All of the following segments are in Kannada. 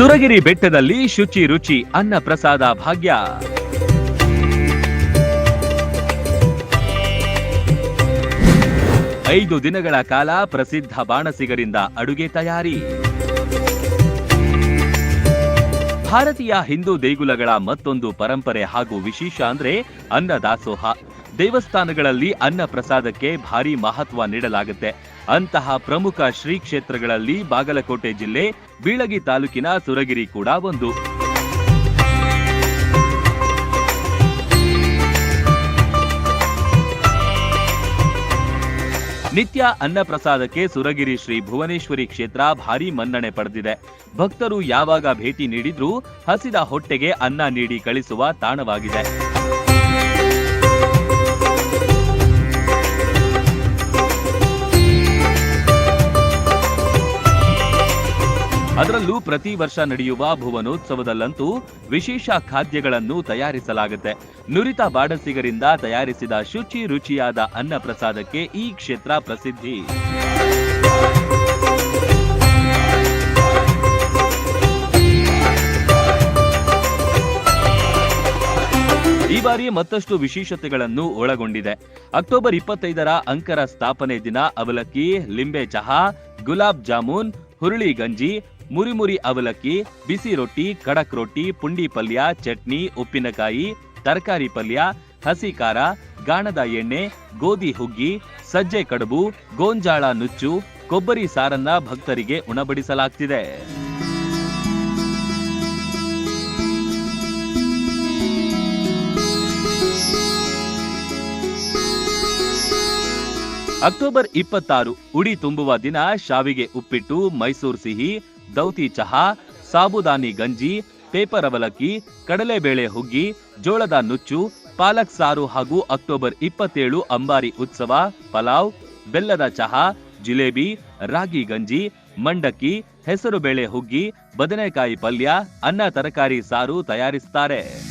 ಸುರಗಿರಿ ಬೆಟ್ಟದಲ್ಲಿ ಶುಚಿ ರುಚಿ, ಅನ್ನ ಪ್ರಸಾದ ಭಾಗ್ಯ. ಐದು ದಿನಗಳ ಕಾಲ ಪ್ರಸಿದ್ಧ ಬಾಣಸಿಗರಿಂದ ಅಡುಗೆ ತಯಾರಿ. ಭಾರತೀಯ ಹಿಂದೂ ದೇಗುಲಗಳ ಮತ್ತೊಂದು ಪರಂಪರೆ ಹಾಗೂ ವಿಶೇಷ ಅಂದ್ರೆ ಅನ್ನ ದಾಸೋಹ. ದೇವಸ್ಥಾನಗಳಲ್ಲಿ ಅನ್ನ ಪ್ರಸಾದಕ್ಕೆ ಭಾರಿ ಮಹತ್ವ ನೀಡಲಾಗುತ್ತೆ. ಅಂತಹ ಪ್ರಮುಖ ಶ್ರೀ ಕ್ಷೇತ್ರಗಳಲ್ಲಿ ಬಾಗಲಕೋಟೆ ಜಿಲ್ಲೆ, ಬೀಳಗಿ ತಾಲೂಕಿನ ಸುರಗಿರಿ ಕೂಡ ಒಂದು. ನಿತ್ಯ ಅನ್ನಪ್ರಸಾದಕ್ಕೆ ಸುರಗಿರಿ ಶ್ರೀ ಭುವನೇಶ್ವರಿ ಕ್ಷೇತ್ರ ಭಾರಿ ಮನ್ನಣೆ ಪಡೆದಿದೆ. ಭಕ್ತರು ಯಾವಾಗ ಭೇಟಿ ನೀಡಿದ್ರೂ ಹಸಿದ ಹೊಟ್ಟೆಗೆ ಅನ್ನ ನೀಡಿ ಕಳಿಸುವ ತಾಣವಾಗಿದೆ. ಅದರಲ್ಲೂ ಪ್ರತಿ ವರ್ಷ ನಡೆಯುವ ಭುವನೋತ್ಸವದಲ್ಲಂತೂ ವಿಶೇಷ ಖಾದ್ಯಗಳನ್ನು ತಯಾರಿಸಲಾಗುತ್ತೆ. ನುರಿತ ಬಾಡಸಿಗರಿಂದ ತಯಾರಿಸಿದ ಶುಚಿ ರುಚಿಯಾದ ಅನ್ನ ಪ್ರಸಾದಕ್ಕೆ ಈ ಕ್ಷೇತ್ರ ಪ್ರಸಿದ್ಧಿ. ಈ ಬಾರಿ ಮತ್ತಷ್ಟು ವಿಶೇಷತೆಗಳನ್ನು ಒಳಗೊಂಡಿದೆ. ಅಕ್ಟೋಬರ್ ಇಪ್ಪತ್ತೈದರ ಅಂಕರ ಸ್ಥಾಪನೆ ದಿನ ಅವಲಕ್ಕಿ, ಲಿಂಬೆ ಚಹಾ, ಗುಲಾಬ್ ಜಾಮೂನ್, ಹುರುಳಿ ಗಂಜಿ ಮುರಿಮುರಿ ಅವಲಕ್ಕಿ, ಬಿಸಿ ರೊಟ್ಟಿ ಕಡಕ್ ರೊಟ್ಟಿ, ಪುಂಡಿ ಪಲ್ಯ, ಚಟ್ನಿ, ಉಪ್ಪಿನಕಾಯಿ, ತರಕಾರಿ ಪಲ್ಯ, ಹಸಿ ಖಾರ, ಗಾಣದ ಎಣ್ಣೆ, ಗೋಧಿ ಹುಗ್ಗಿ, ಸಜ್ಜೆ ಕಡುಬು, ಗೋಂಜಾಳ ನುಚ್ಚು, ಕೊಬ್ಬರಿ ಸಾರನ್ನ ಭಕ್ತರಿಗೆ ಉಣಬಡಿಸಲಾಗ್ತಿದೆ. ಅಕ್ಟೋಬರ್ ಇಪ್ಪತ್ತಾರು, ಉಡಿ ತುಂಬುವ ದಿನ, ಶಾವಿಗೆ ಉಪ್ಪಿಟ್ಟು, ಮೈಸೂರು ಸಿಹಿ ದೌತಿ ಚಹಾ, ಸಾಬುದಾನಿ ಗಂಜಿ, ಪೇಪರ್ ಅವಲಕ್ಕಿ ಕಡಲೆಬೇಳೆ ಹುಗ್ಗಿ, ಜೋಳದ ನುಚ್ಚು, ಪಾಲಕ್ ಸಾರು ಹಾಗೂ ಅಕ್ಟೋಬರ್ ಇಪ್ಪತ್ತೇಳು ಅಂಬಾರಿ ಉತ್ಸವ, ಪಲಾವ್, ಬೆಲ್ಲದ ಚಹಾ, ಜಿಲೇಬಿ, ರಾಗಿ ಗಂಜಿ, ಮಂಡಕ್ಕಿ ಹೆಸರುಬೇಳೆ ಹುಗ್ಗಿ, ಬದನೆಕಾಯಿ ಪಲ್ಯ, ಅನ್ನ ತರಕಾರಿ ಸಾರು ತಯಾರಿಸುತ್ತಾರೆ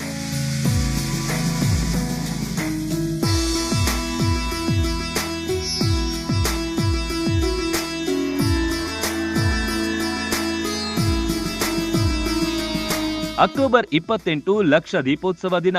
ಅಕ್ಟೋಬರ್ ಇಪ್ಪತ್ತೆಂಟು ಲಕ್ಷ ದೀಪೋತ್ಸವ ದಿನ.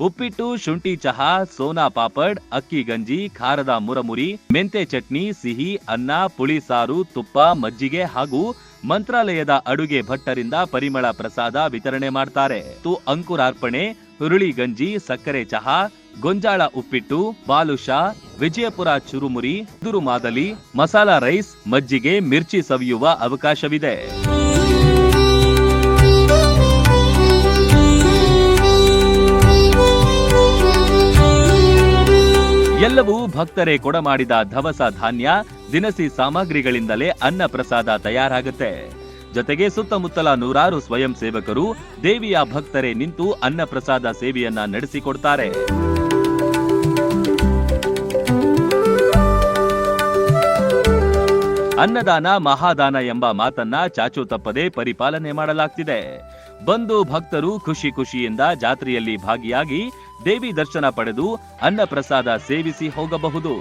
ಉಪ್ಪಿಟ್ಟು, ಶುಂಠಿ ಚಹಾ, ಸೋನಾ ಪಾಪಡ್, ಅಕ್ಕಿ ಗಂಜಿ, ಖಾರದ ಮುರಮುರಿ, ಮೆಂತೆ ಚಟ್ನಿ, ಸಿಹಿ, ಅನ್ನ, ಪುಳಿ ಸಾರು, ತುಪ್ಪ, ಮಜ್ಜಿಗೆ ಹಾಗೂ ಮಂತ್ರಾಲಯದ ಅಡುಗೆ ಭಟ್ಟರಿಂದ ಪರಿಮಳ ಪ್ರಸಾದ ವಿತರಣೆ ಮಾಡ್ತಾರೆ. ಅಂಕುರಾರ್ಪಣೆ, ಹುರುಳಿ ಗಂಜಿ, ಸಕ್ಕರೆ ಚಹಾ, ಗೊಂಜಾಳ ಉಪ್ಪಿಟ್ಟು, ಬಾಲುಷಾ, ವಿಜಯಪುರ ಚುರುಮುರಿ ಮಾದಲಿ, ಮಸಾಲಾ ರೈಸ್, ಮಜ್ಜಿಗೆ, ಮಿರ್ಚಿ ಸವಿಯುವ ಅವಕಾಶವಿದೆ. ಎಲ್ಲವೂ ಭಕ್ತರೇ ಕೊಡಮಾಡಿದ ಧವಸ ಧಾನ್ಯ, ದಿನಸಿ ಸಾಮಗ್ರಿಗಳಿಂದಲೇ ಅನ್ನ ಪ್ರಸಾದ ತಯಾರಾಗುತ್ತೆ. ಜೊತೆಗೆ ಸುತ್ತಮುತ್ತಲ ನೂರಾರು ಸ್ವಯಂ ಸೇವಕರು, ದೇವಿಯ ಭಕ್ತರೇ ನಿಂತು ಅನ್ನ ಪ್ರಸಾದ ಸೇವೆಯನ್ನ ನಡೆಸಿಕೊಡ್ತಾರೆ. ಅನ್ನದಾನ ಮಹಾದಾನ ಎಂಬ ಮಾತನ್ನ ಚಾಚು ತಪ್ಪದೆ ಪರಿಪಾಲನೆ ಮಾಡಲಾಗ್ತಿದೆ. ಬಂದು ಭಕ್ತರು ಖುಷಿ ಖುಷಿಯಿಂದ ಜಾತ್ರೆಯಲ್ಲಿ ಭಾಗಿಯಾಗಿ ದೇವಿ ದರ್ಶನ ಪಡೆದು ಅನ್ನ ಪ್ರಸಾದ ಸೇವಿಸಿ ಹೋಗಬಹುದು.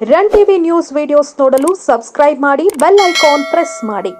ರನ್ ಟಿವಿ ನ್ಯೂಸ್ ವಿಡಿಯೋಸ್ ನೋಡಲು ಸಬ್ಸ್ಕ್ರೈಬ್ ಮಾಡಿ, ಬೆಲ್ ಐಕಾನ್ ಪ್ರೆಸ್ ಮಾಡಿ.